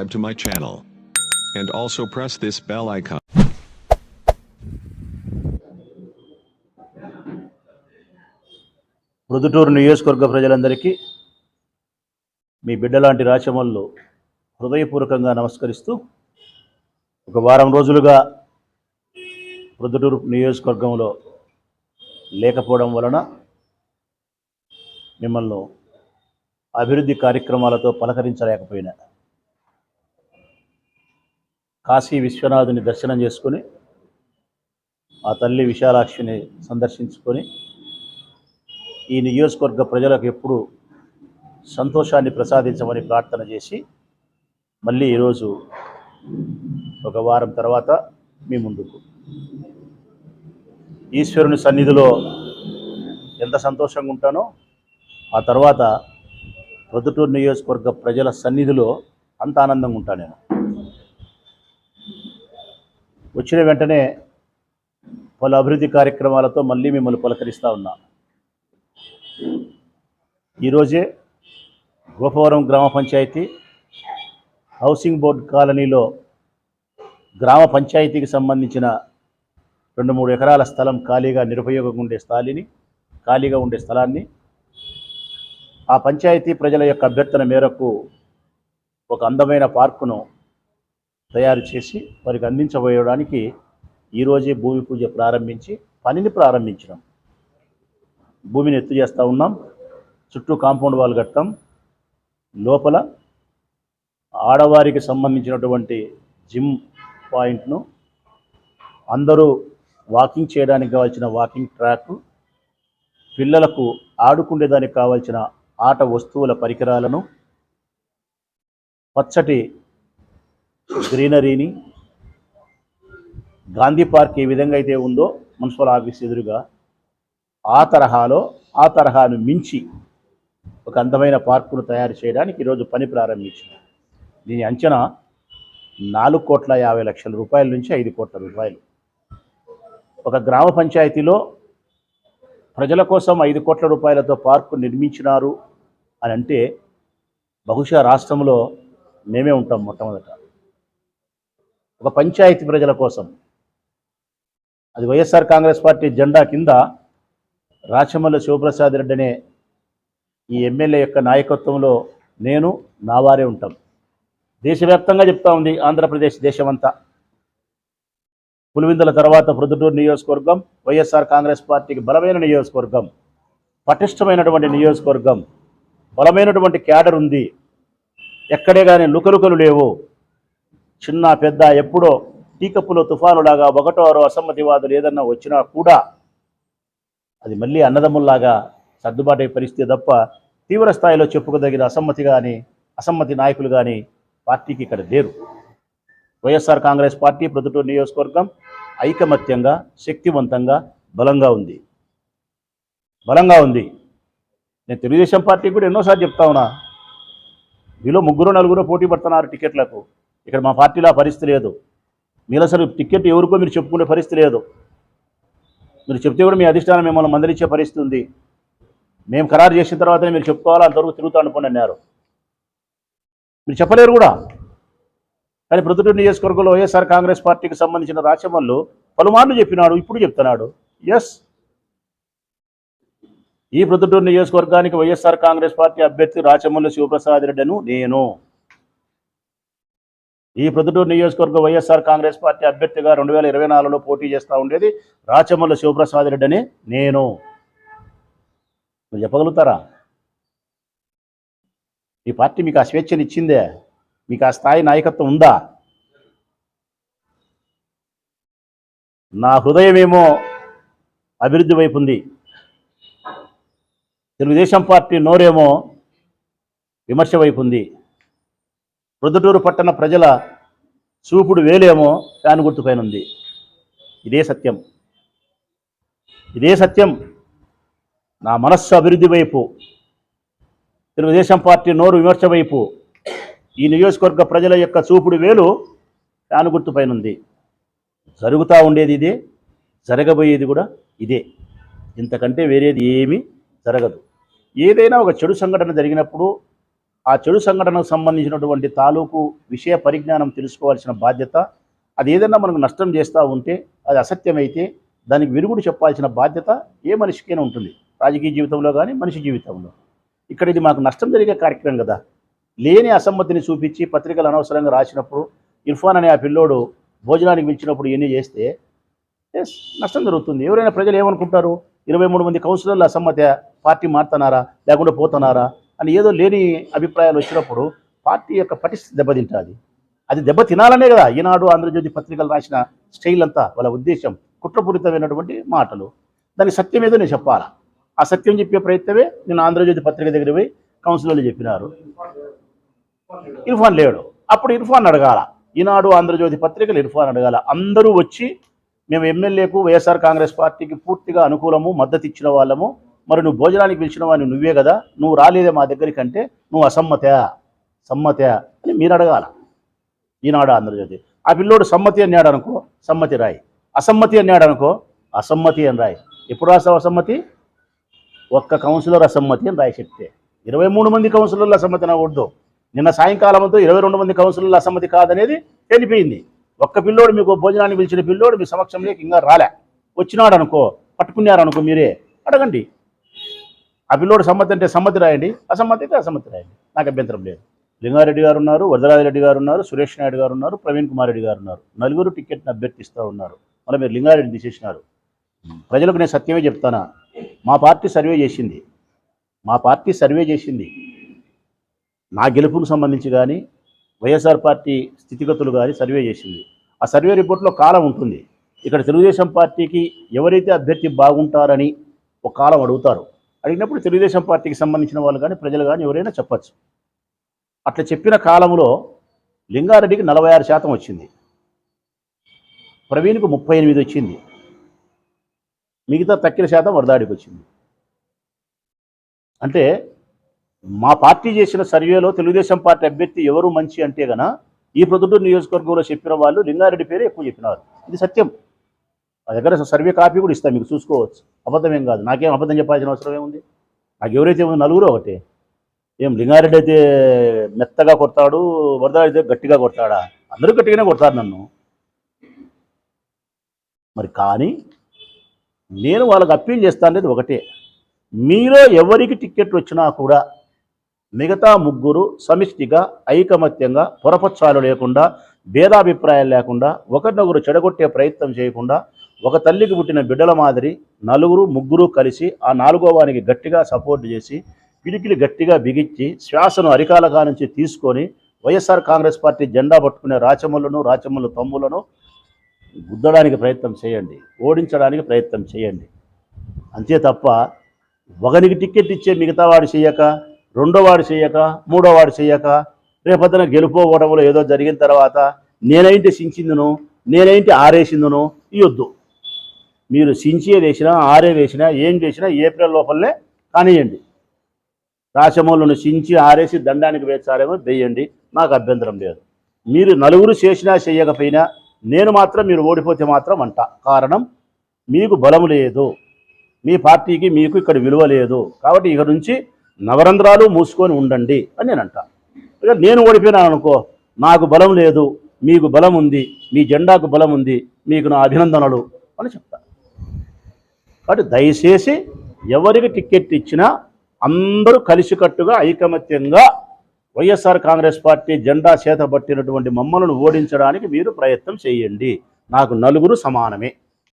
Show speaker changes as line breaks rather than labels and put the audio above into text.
subscribe to my channel. And also press this bell icon.
Proddatur నియోజకవర్గ ప్రజలందరికీ మీ బిడ్డలాంటి రాచమల్లు హృదయపూర్వకంగా నమస్కరిస్తూ ఒక వారం రోజులుగా ప్రొద్దుటూరు నియోజకవర్గంలో లేకపోవడం వలన మిమ్మల్ని అభివృద్ధి కార్యక్రమాలతో పలకరించలేకపోయినా కాశీ విశ్వనాథుని దర్శనం చేసుకొని ఆ తల్లి విశాలాక్షిని సందర్శించుకొని ఈ నియోజకవర్గ ప్రజలకు ఎప్పుడు సంతోషాన్ని ప్రసాదించమని ప్రార్థన చేసి మళ్ళీ ఈరోజు ఒక వారం తర్వాత మీ ముందుకు. ఈశ్వరుని సన్నిధిలో ఎంత సంతోషంగా ఉంటానో ఆ తర్వాత ప్రొద్దుటూరు నియోజకవర్గ ప్రజల సన్నిధిలో అంత ఆనందంగా ఉంటాను నేను. వచ్చిన వెంటనే పలు అభివృద్ధి కార్యక్రమాలతో మళ్ళీ మిమ్మల్ని పలకరిస్తూ ఉన్నా. ఈరోజే గోపవరం గ్రామ పంచాయతీ హౌసింగ్ బోర్డ్ కాలనీలో గ్రామ పంచాయతీకి సంబంధించిన రెండు మూడు ఎకరాల స్థలం ఖాళీగా నిరుపయోగంగా ఉండే స్థాయిని ఖాళీగా ఉండే స్థలాన్ని ఆ పంచాయతీ ప్రజల యొక్క అభ్యర్థన మేరకు ఒక అందమైన పార్కును తయారు చేసి వారికి అందించబోయడానికి ఈరోజే భూమి పూజ ప్రారంభించి పనిని ప్రారంభించినాం. భూమిని ఎత్తు చేస్తూ ఉన్నాం. చుట్టూ కాంపౌండ్ వాల్ కట్టాం లోపల ఆడవారికి సంబంధించినటువంటి జిమ్ పాయింట్ను అందరూ వాకింగ్ చేయడానికి కావాల్సిన వాకింగ్ ట్రాక్ పిల్లలకు ఆడుకునేదానికి కావాల్సిన ఆట వస్తువుల పరికరాలను పచ్చటి గ్రీనరీని గాంధీ పార్క్ ఏ విధంగా అయితే ఉందో మున్సిపల్ ఆఫీస్ ఎదురుగా ఆ తరహాలో ఆ తరహాను మించి ఒక అందమైన పార్కును తయారు చేయడానికి ఈరోజు పని ప్రారంభించింది. దీని అంచనా నాలుగు కోట్ల యాభై లక్షల రూపాయల నుంచి ఐదు కోట్ల రూపాయలు. ఒక గ్రామ పంచాయతీలో ప్రజల కోసం ఐదు కోట్ల రూపాయలతో పార్కు నిర్మించినారు అని అంటే బహుశా రాష్ట్రంలో మేమే ఉంటాం మొట్టమొదట. ఒక పంచాయతీ ప్రజల కోసం. అది వైఎస్ఆర్ కాంగ్రెస్ పార్టీ జెండా కింద రాచమల్ల శివప్రసాద్ రెడ్డి అనే ఈ ఎమ్మెల్యే యొక్క నాయకత్వంలో నేను నా వారే ఉంటాం. దేశవ్యాప్తంగా చెప్తా ఉంది ఆంధ్రప్రదేశ్ దేశమంతా. పులివిందుల తర్వాత ప్రొద్దుటూరు నియోజకవర్గం వైఎస్ఆర్ కాంగ్రెస్ పార్టీకి బలమైన నియోజకవర్గం పటిష్టమైనటువంటి నియోజకవర్గం బలమైనటువంటి క్యాడర్ ఉంది. ఎక్కడే కానీ లుకలుకలు లేవు. చిన్న పెద్ద ఎప్పుడో టీకప్పులో తుఫానులాగా ఒకటోరో అసమ్మతివాదులు ఏదన్నా వచ్చినా కూడా అది మళ్ళీ అన్నదమ్ముల్లాగా సర్దుబాటు అయ్యే పరిస్థితి తప్ప తీవ్ర స్థాయిలో చెప్పుకోదగిన అసమ్మతి కానీ అసమ్మతి నాయకులు కానీ పార్టీకి ఇక్కడ లేరు. వైఎస్ఆర్ కాంగ్రెస్ పార్టీ ప్రొద్దుటూరు నియోజకవర్గం ఐకమత్యంగా శక్తివంతంగా బలంగా ఉంది. బలంగా ఉంది. నేను తెలుగుదేశం పార్టీకి కూడా ఎన్నోసార్లు చెప్తా ఉన్నా. మీలో ముగ్గురు నలుగురు పోటీ పడుతున్నారు టికెట్లకు. ఇక్కడ మా పార్టీలో ఆ పరిస్థితి లేదు. మీరు అసలు టికెట్ ఎవరికో మీరు చెప్పుకునే పరిస్థితి లేదు. మీరు చెప్తే కూడా మీ అధిష్టానం మిమ్మల్ని మందలిచ్చే పరిస్థితి ఉంది. మేము ఖరారు చేసిన తర్వాతనే మీరు చెప్పుకోవాలా అంతవరకు తిరుగుతా అనుకోండి అన్నారు. మీరు చెప్పలేరు కూడా. కానీ ప్రొద్దుటూరు నియోజకవర్గంలో వైఎస్ఆర్ కాంగ్రెస్ పార్టీకి సంబంధించిన రాచమల్లు పలుమార్లు చెప్పినాడు ఇప్పుడు చెప్తున్నాడు. ఎస్ ఈ ప్రొద్దుటూరు నియోజకవర్గానికి వైఎస్ఆర్ కాంగ్రెస్ పార్టీ అభ్యర్థి రాచమల్లు శివప్రసాద్ రెడ్డిను నేను. ఈ ప్రొద్దుటూరు నియోజకవర్గ వైఎస్ఆర్ కాంగ్రెస్ పార్టీ అభ్యర్థిగా రెండు వేల ఇరవై నాలుగులో పోటీ చేస్తూ ఉండేది రాచమల్ల శివప్రసాద్ రెడ్డి అని నేను. మీరు చెప్పగలుగుతారా? ఈ పార్టీ మీకు ఆ స్వేచ్ఛను ఇచ్చిందే మీకు ఆ స్థాయి నాయకత్వం ఉందా? నా హృదయమేమో అభివృద్ధి వైపు ఉంది. తెలుగుదేశం పార్టీ నోరేమో విమర్శ వైపు ఉంది. ప్రొద్దుటూరు పట్టణ ప్రజల చూపుడు వేలేమో ఫ్యాన్ గుర్తుపైన ఉంది ఇదే సత్యం. ఇదే సత్యం. నా మనస్సు అభివృద్ధి వైపు తెలుగుదేశం పార్టీ నోరు విమర్శ వైపు ఈ నియోజకవర్గ ప్రజల యొక్క చూపుడు వేలు ఫ్యాన్ గుర్తుపైన ఉంది జరుగుతూ ఉండేది ఇదే జరగబోయేది కూడా ఇదే. ఇంతకంటే వేరేది ఏమీ జరగదు. ఏదైనా ఒక చెడు సంఘటన జరిగినప్పుడు ఆ చెడు సంఘటనకు సంబంధించినటువంటి తాలూకు విషయ పరిజ్ఞానం తెలుసుకోవాల్సిన బాధ్యత అది ఏదైనా మనకు నష్టం చేస్తూ ఉంటే అది అసత్యమైతే దానికి విరుగుడు చెప్పాల్సిన బాధ్యత ఏ మనిషికైనా ఉంటుంది. రాజకీయ జీవితంలో కానీ మనిషి జీవితంలో. ఇక్కడ ఇది మాకు నష్టం జరిగే కార్యక్రమం కదా. లేని అసమ్మతిని చూపించి పత్రికలు అనవసరంగా రాసినప్పుడు ఇర్ఫాన్ అనే ఆ పిల్లోడు భోజనానికి పిలిచినప్పుడు ఇవన్నీ చేస్తే ఎస్ నష్టం జరుగుతుంది. ఎవరైనా ప్రజలు ఏమనుకుంటారు? ఇరవై మూడు మంది కౌన్సిలర్ల అసమ్మతి పార్టీ మారుతున్నారా? లేకుండా పోతున్నారా? అని ఏదో లేని అభిప్రాయాలు వచ్చినప్పుడు పార్టీ యొక్క పటిష్ట దెబ్బతింటుంది అది దెబ్బ తినాలనే కదా. ఈనాడు ఆంధ్రజ్యోతి పత్రికలు రాసిన స్టైల్ అంతా వాళ్ళ ఉద్దేశం కుట్రపూరితమైనటువంటి మాటలు. దాని సత్యం ఏదో నేను చెప్పాలా? ఆ సత్యం చెప్పే ప్రయత్నమే నేను ఆంధ్రజ్యోతి పత్రిక దగ్గర పోయి కౌన్సిలర్లు చెప్పినారు. ఇర్ఫాన్ లేడు. అప్పుడు ఇర్ఫాన్ అడగాల. ఈనాడు ఆంధ్రజ్యోతి పత్రికలు ఇర్ఫాన్ అడగాల. అందరూ వచ్చి మేము ఎమ్మెల్యేకు వైఎస్ఆర్ కాంగ్రెస్ పార్టీకి పూర్తిగా అనుకూలము మద్దతు ఇచ్చిన వాళ్ళము. మరి నువ్వు భోజనానికి పిలిచిన వాడిని నువ్వే కదా నువ్వు రాలేదే మా దగ్గరికి అంటే నువ్వు అసమ్మతే సమ్మతే అని మీరు అడగాల. ఈనాడు ఆంధ్రజ్యోతి. ఆ పిల్లోడు సమ్మతి అన్నాడు అనుకో సమ్మతి రాయి. అసమ్మతి అన్నాడు అనుకో అసమ్మతి అని రాయి. ఎప్పుడు రాస్తావు అసమ్మతి? ఒక్క కౌన్సిలర్ అసమ్మతి అని రాయి చెప్తే. ఇరవై మూడు మంది కౌన్సిలర్ల అసమ్మతి అనకూడదు. నిన్న సాయంకాలంతో ఇరవై రెండు మంది కౌన్సిలర్ల అసమ్మతి కాదనేది తెలిపోయింది. ఒక్క పిల్లోడు మీకు భోజనానికి పిలిచిన పిల్లోడు మీ సమక్షంలోకి ఇంకా రాలే. వచ్చినాడు అనుకో పట్టుకున్నారనుకో మీరే అడగండి. ఆ పిల్లోడు సమ్మతి అంటే సమ్మతి రాయండి అసమ్మతి అయితే అసమ్మతి రాయండి. నాకు అభ్యంతరం లేదు. లింగారెడ్డి గారు ఉన్నారు వరదరాజరెడ్డి గారు ఉన్నారు సురేష్ నాయుడు గారు ఉన్నారు ప్రవీణ్ కుమార్ రెడ్డి గారు ఉన్నారు. నలుగురు టికెట్ని అభ్యర్థిస్తూ ఉన్నారు. మళ్ళీ మీరు లింగారెడ్డి తీసేసినారు. ప్రజలకు నేను సత్యమే చెప్తానా? మా పార్టీ సర్వే చేసింది. మా పార్టీ సర్వే చేసింది. నా గెలుపుకు సంబంధించి కానీ వైఎస్ఆర్ పార్టీ స్థితిగతులు కానీ సర్వే చేసింది. ఆ సర్వే రిపోర్ట్లో కాలం ఉంటుంది. ఇక్కడ తెలుగుదేశం పార్టీకి ఎవరైతే అభ్యర్థి బాగుంటారని ఒక కాలం అడుగుతారు. అడిగినప్పుడు తెలుగుదేశం పార్టీకి సంబంధించిన వాళ్ళు కానీ ప్రజలు కానీ ఎవరైనా చెప్పచ్చు. అట్లా చెప్పిన కాలంలో లింగారెడ్డికి నలభై ఆరు శాతం వచ్చింది. ప్రవీణ్కు ముప్పై ఎనిమిది వచ్చింది. మిగతా తక్కిన శాతం వరదాడికి వచ్చింది. అంటే మా పార్టీ చేసిన సర్వేలో తెలుగుదేశం పార్టీ అభ్యర్థి ఎవరు మంచి అంటే గన ఈ ప్రొద్దుటూరు నియోజకవర్గంలో చెప్పిన వాళ్ళు లింగారెడ్డి పేరే ఎక్కువ చెప్పినారు. ఇది సత్యం. మా దగ్గర సర్వే కాపీ కూడా ఇస్తాను మీకు చూసుకోవచ్చు. అబద్ధమేం కాదు. నాకేం అబద్ధం చెప్పాల్సిన అవసరం ఏముంది? నాకు ఎవరైతే నలుగురు ఒకటే. ఏం లింగారెడ్డి అయితే మెత్తగా కొడతాడు వరద అయితే గట్టిగా కొడతాడా? అందరూ గట్టిగానే కొడతారు నన్ను. మరి కానీ నేను వాళ్ళకి అప్పీల్ చేస్తా అనేది ఒకటే. మీలో ఎవరికి టిక్కెట్ వచ్చినా కూడా మిగతా ముగ్గురు సమిష్టిగా ఐకమత్యంగా పొరపచ్చాలు లేకుండా భేదాభిప్రాయాలు లేకుండా ఒకరినొకరు చెడగొట్టే ప్రయత్నం చేయకుండా ఒక తల్లికి పుట్టిన బిడ్డల మాదిరి నలుగురు ముగ్గురు కలిసి ఆ నాలుగో వానికి గట్టిగా సపోర్ట్ చేసి పిడికిలు గట్టిగా బిగించి శ్వాసను అరికాలగా నుంచి తీసుకొని వైఎస్ఆర్ కాంగ్రెస్ పార్టీ జెండా పట్టుకునే రాచమ్మలను రాచమ్మల తమ్ములను గుద్దడానికి ప్రయత్నం చేయండి ఓడించడానికి ప్రయత్నం చేయండి. అంతే తప్ప ఒకనికి టికెట్ ఇచ్చే మిగతా వాడు చేయక రెండో వాడు చేయక మూడో వాడు చేయక రేపొద్దున గెలుపోవడంలో ఏదో జరిగిన తర్వాత నేనైంటి సించిందును నేనైంటి ఆరేసిందును ఇవ్వద్దు మీరు సించియర్ వేసినా ఆరే వేసినా ఏం చేసినా ఏప్రిల్ లోపలనే కానియండి రాచమూలను సించి ఆరేసి దండానికి వేచారేమో వేయండి నాకు అభ్యంతరం లేదు. మీరు నలుగురు చేసినా చేయకపోయినా నేను మాత్రం మీరు ఓడిపోతే మాత్రం అంట. కారణం మీకు బలం లేదు. మీ పార్టీకి మీకు ఇక్కడ విలువ లేదు. కాబట్టి ఇక నుంచి నవరంధ్రాలు మూసుకొని ఉండండి అని నేను అంట ఇక నేను ఓడిపోయినాను అనుకో నాకు బలం లేదు మీకు బలం ఉంది మీ జెండాకు బలం ఉంది మీకు నా అభినందనలు అని చెప్తాను కాబట్టి దయచేసి ఎవరికి టికెట్ ఇచ్చినా అందరూ కలిసికట్టుగా ఐకమత్యంగా వైఎస్ఆర్ కాంగ్రెస్ పార్టీ జెండా చేతబట్టినటువంటి మమ్మలను ఓడించడానికి మీరు ప్రయత్నం చేయండి. నాకు నలుగురు సమానమే.